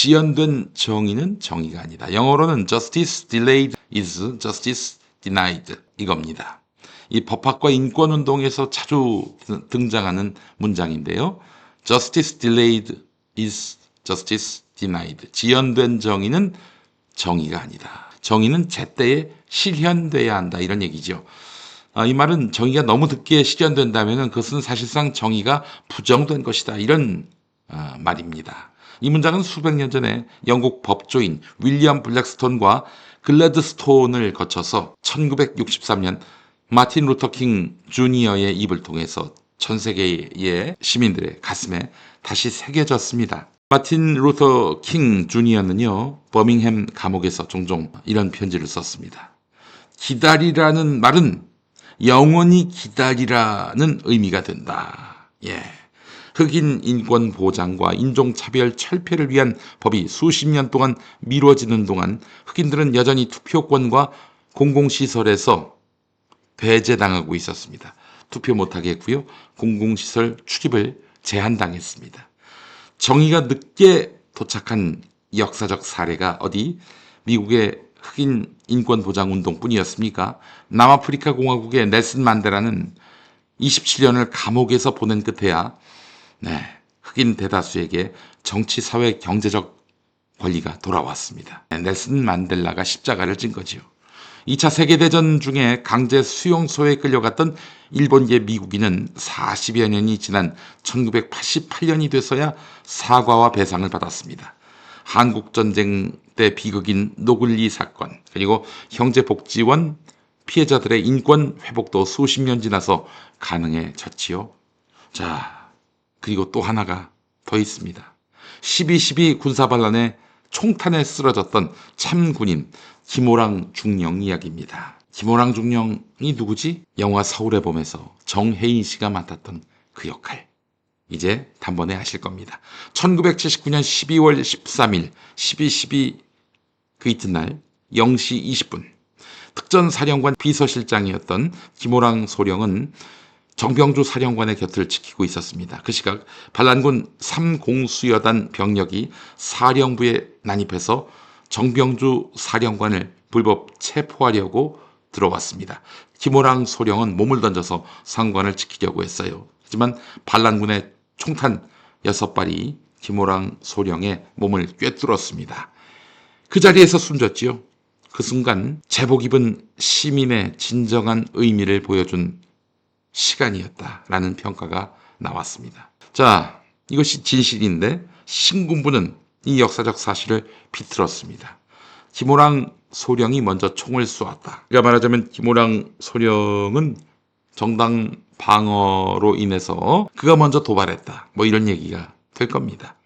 지연된 정의는 정의가 아니다. 영어로는 justice delayed is justice denied 이겁니다. 이 법학과 인권 운동에서 자주 등장하는 문장인데요. justice delayed is justice denied. 지연된 정의는 정의가 아니다. 정의는 제때에 실현돼야 한다. 이런 얘기죠. 아, 이 말은 정의가 너무 늦게 실현된다면 그것은 사실상 정의가 부정된 것이다. 이런 아, 말입니다. 이 문장은 수백 년 전에 영국 법조인 윌리엄 블랙스톤과 글래드스톤을 거쳐서 1963년 마틴 루터 킹 주니어의 입을 통해서 전 세계의 시민들의 가슴에 다시 새겨졌습니다. 마틴 루터 킹 주니어는요, 버밍햄 감옥에서 종종 이런 편지를 썼습니다. 기다리라는 말은 영원히 기다리라는 의미가 된다. 예. 흑인 인권 보장과 인종차별 철폐를 위한 법이 수십 년 동안 미뤄지는 동안 흑인들은 여전히 투표권과 공공시설에서 배제당하고 있었습니다. 투표 못하게 했고요. 공공시설 출입을 제한당했습니다. 정의가 늦게 도착한 역사적 사례가 어디 미국의 흑인 인권 보장 운동 뿐이었습니까? 남아프리카 공화국의 넬슨 만데라는 27년을 감옥에서 보낸 끝에야 네, 흑인 대다수에게 정치, 사회, 경제적 권리가 돌아왔습니다. 네, 넬슨 만델라가 십자가를 진 거지요. 2차 세계대전 중에 강제 수용소에 끌려갔던 일본계 미국인은 40여 년이 지난 1988년이 돼서야 사과와 배상을 받았습니다. 한국전쟁 때 비극인 노글리 사건, 그리고 형제복지원 피해자들의 인권 회복도 수십 년 지나서 가능해졌지요. 자, 그리고 또 하나가 더 있습니다. 12.12 군사반란에 총탄에 쓰러졌던 참군인 김호랑 중령 이야기입니다. 김호랑 중령이 누구지? 영화 서울의 봄에서 정혜인 씨가 맡았던 그 역할. 이제 단번에 아실 겁니다. 1979년 12월 13일 12.12 그 이튿날 0시 20분 특전사령관 비서실장이었던 김호랑 소령은 정병주 사령관의 곁을 지키고 있었습니다. 그 시각 반란군 3공수여단 병력이 사령부에 난입해서 정병주 사령관을 불법 체포하려고 들어왔습니다. 김호랑 소령은 몸을 던져서 상관을 지키려고 했어요. 하지만 반란군의 총탄 6발이 김호랑 소령의 몸을 꿰뚫었습니다. 그 자리에서 숨졌지요. 그 순간 제복 입은 시민의 진정한 의미를 보여준 시간이었다라는 평가가 나왔습니다. 자, 이것이 진실인데 신군부는 이 역사적 사실을 비틀었습니다. 김호랑 소령이 먼저 총을 쏘았다. 그러니까 말하자면 김호랑 소령은 정당 방어로 인해서 그가 먼저 도발했다. 뭐 이런 얘기가 될 겁니다.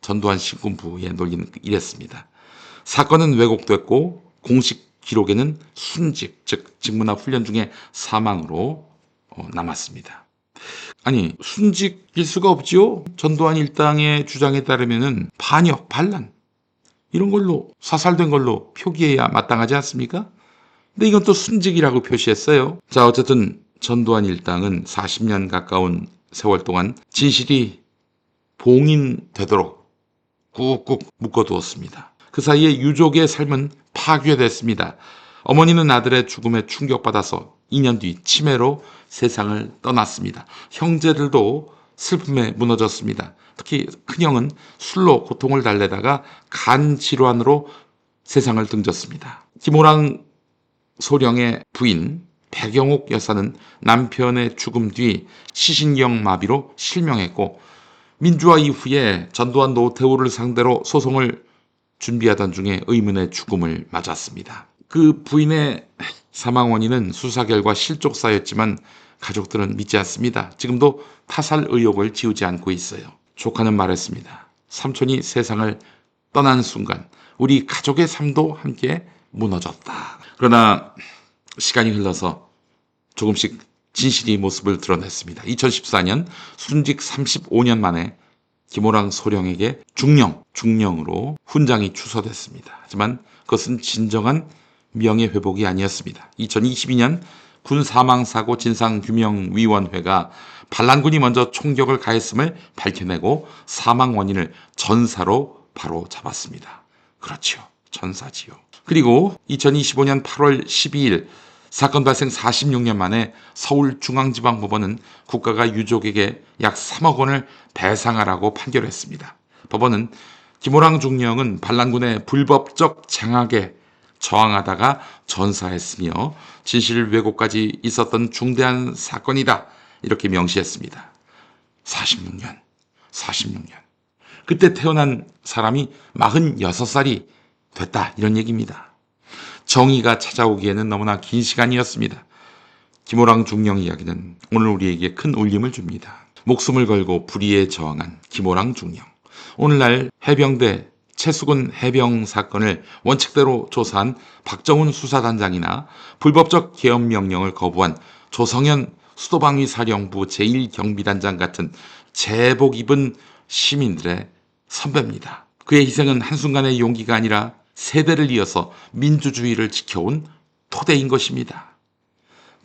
전두환 신군부의 논리는 이랬습니다. 사건은 왜곡됐고 공식 기록에는 순직, 즉 직무나 훈련 중에 사망으로 어, 남았습니다. 아니 순직일 수가 없지요. 전두환 일당의 주장에 따르면은 반역, 반란 이런 걸로 사살된 걸로 표기해야 마땅하지 않습니까? 근데 이건 또 순직이라고 표시했어요. 자 어쨌든 전두환 일당은 40년 가까운 세월 동안 진실이 봉인되도록 꾹꾹 묶어두었습니다. 그 사이에 유족의 삶은 파괴됐습니다. 어머니는 아들의 죽음에 충격받아서 2년 뒤 치매로 세상을 떠났습니다. 형제들도 슬픔에 무너졌습니다. 특히 큰형은 술로 고통을 달래다가 간 질환으로 세상을 등졌습니다. 김호랑 소령의 부인 백영옥 여사는 남편의 죽음 뒤 시신경 마비로 실명했고 민주화 이후에 전두환 노태우를 상대로 소송을 준비하던 중에 의문의 죽음을 맞았습니다. 그 부인의 사망 원인은 수사 결과 실족사였지만 가족들은 믿지 않습니다. 지금도 타살 의혹을 지우지 않고 있어요. 조카는 말했습니다. 삼촌이 세상을 떠난 순간 우리 가족의 삶도 함께 무너졌다. 그러나 시간이 흘러서 조금씩 진실이 모습을 드러냈습니다. 2014년 순직 35년 만에 김호랑 소령에게 중령, 중령으로 훈장이 추서됐습니다. 하지만 그것은 진정한 명예 회복이 아니었습니다. 2022년 군 사망사고 진상규명위원회가 반란군이 먼저 총격을 가했음을 밝혀내고 사망 원인을 전사로 바로 잡았습니다. 그렇죠. 천사지요. 그리고 2025년 8월 12일 사건 발생 46년 만에 서울중앙지방법원은 국가가 유족에게 약 3억 원을 배상하라고 판결했습니다. 법원은 김호랑 중령은 반란군의 불법적 장악에 저항하다가 전사했으며 진실 왜곡까지 있었던 중대한 사건이다. 이렇게 명시했습니다. 46년, 46년. 그때 태어난 사람이 46살이 됐다. 이런 얘기입니다. 정의가 찾아오기에는 너무나 긴 시간이었습니다. 김호랑 중령 이야기는 오늘 우리에게 큰 울림을 줍니다. 목숨을 걸고 불의에 저항한 김호랑 중령. 오늘날 해병대 최수근 해병 사건을 원칙대로 조사한 박정훈 수사단장이나 불법적 계엄 명령을 거부한 조성현 수도방위 사령부 제1경비단장 같은 제복 입은 시민들의 선배입니다. 그의 희생은 한순간의 용기가 아니라 세대를 이어서 민주주의를 지켜온 토대인 것입니다.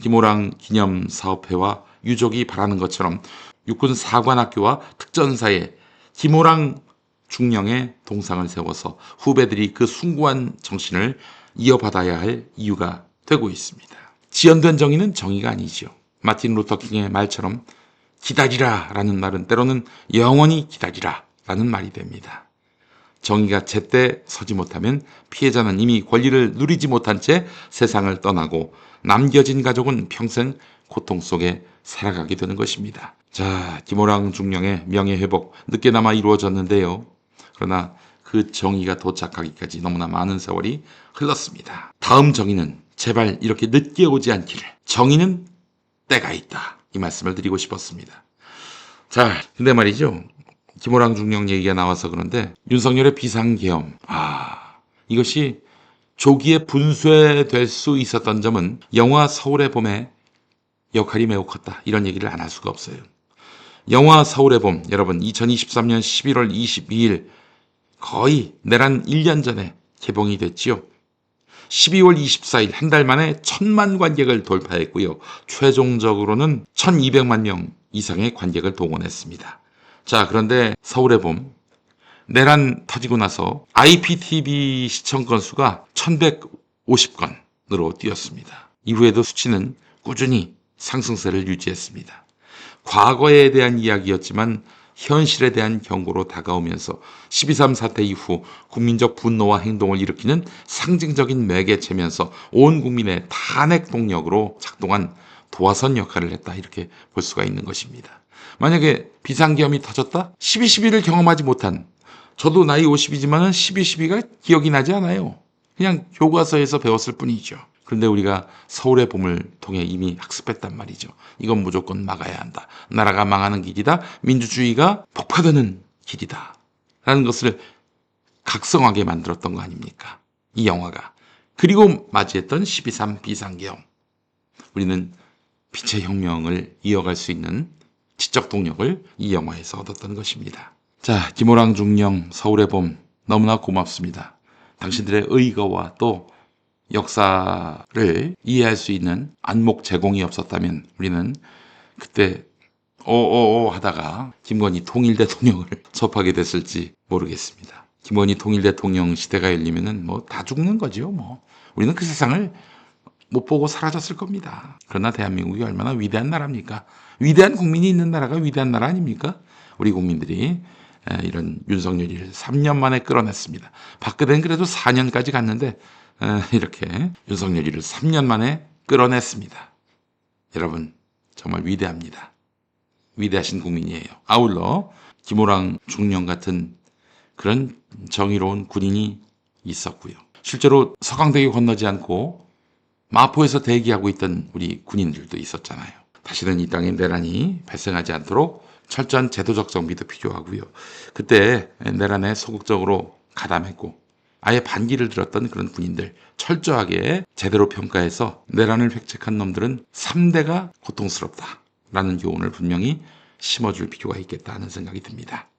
김호랑 기념사업회와 유족이 바라는 것처럼 육군 사관학교와 특전사에 김호랑 중령의 동상을 세워서 후배들이 그 숭고한 정신을 이어받아야 할 이유가 되고 있습니다. 지연된 정의는 정의가 아니지요. 마틴 루터킹의 말처럼 기다리라 라는 말은 때로는 영원히 기다리라 라는 말이 됩니다. 정의가 제때 서지 못하면 피해자는 이미 권리를 누리지 못한 채 세상을 떠나고 남겨진 가족은 평생 고통 속에 살아가게 되는 것입니다. 자, 김호랑 중령의 명예회복 늦게나마 이루어졌는데요. 그러나 그 정의가 도착하기까지 너무나 많은 세월이 흘렀습니다. 다음 정의는 제발 이렇게 늦게 오지 않기를. 정의는 때가 있다. 이 말씀을 드리고 싶었습니다. 자, 근데 말이죠. 김호랑 중령 얘기가 나와서 그런데 윤석열의 비상계엄. 아, 이것이 조기에 분쇄될 수 있었던 점은 영화 서울의 봄의 역할이 매우 컸다. 이런 얘기를 안 할 수가 없어요. 영화 서울의 봄, 여러분, 2023년 11월 22일 거의 내란 1년 전에 개봉이 됐지요. 12월 24일 한 달 만에 천만 관객을 돌파했고요. 최종적으로는 1200만 명 이상의 관객을 동원했습니다. 자, 그런데 서울의 봄 내란 터지고 나서 IPTV 시청 건수가 1150건으로 뛰었습니다. 이후에도 수치는 꾸준히 상승세를 유지했습니다. 과거에 대한 이야기였지만 현실에 대한 경고로 다가오면서 12.3 사태 이후 국민적 분노와 행동을 일으키는 상징적인 매개체면서 온 국민의 탄핵 동력으로 작동한 도화선 역할을 했다 이렇게 볼 수가 있는 것입니다. 만약에 비상계엄이 터졌다? 12.12를 경험하지 못한 저도 나이 50이지만 12.12가 기억이 나지 않아요. 그냥 교과서에서 배웠을 뿐이죠. 그런데 우리가 서울의 봄을 통해 이미 학습했단 말이죠. 이건 무조건 막아야 한다. 나라가 망하는 길이다. 민주주의가 폭파되는 길이다. 라는 것을 각성하게 만들었던 거 아닙니까? 이 영화가. 그리고 맞이했던 12.3 비상계엄. 우리는 빛의 혁명을 이어갈 수 있는 지적 동력을 이 영화에서 얻었던 것입니다. 자, 김호랑 중령 서울의 봄 너무나 고맙습니다. 당신들의 의거와 또 역사를 이해할 수 있는 안목 제공이 없었다면 우리는 그때 어어어 하다가 김건희 통일 대통령을 접하게 됐을지 모르겠습니다. 김건희 통일 대통령 시대가 열리면은 뭐 다 죽는 거지요, 뭐. 우리는 그 세상을 못 보고 사라졌을 겁니다. 그러나 대한민국이 얼마나 위대한 나라입니까? 위대한 국민이 있는 나라가 위대한 나라 아닙니까? 우리 국민들이 이런 윤석열이를 3년 만에 끌어냈습니다. 박근혜는 그래도 4년까지 갔는데 이렇게 윤석열이를 3년 만에 끌어냈습니다. 여러분 정말 위대합니다. 위대하신 국민이에요. 아울러 김호랑 중령 같은 그런 정의로운 군인이 있었고요. 실제로 서강대교 건너지 않고 마포에서 대기하고 있던 우리 군인들도 있었잖아요. 다시는 이 땅에 내란이 발생하지 않도록 철저한 제도적 정비도 필요하고요. 그때 내란에 소극적으로 가담했고 아예 반기를 들었던 그런 군인들 철저하게 제대로 평가해서 내란을 획책한 놈들은 3대가 고통스럽다 라는 교훈을 분명히 심어줄 필요가 있겠다 하는 생각이 듭니다.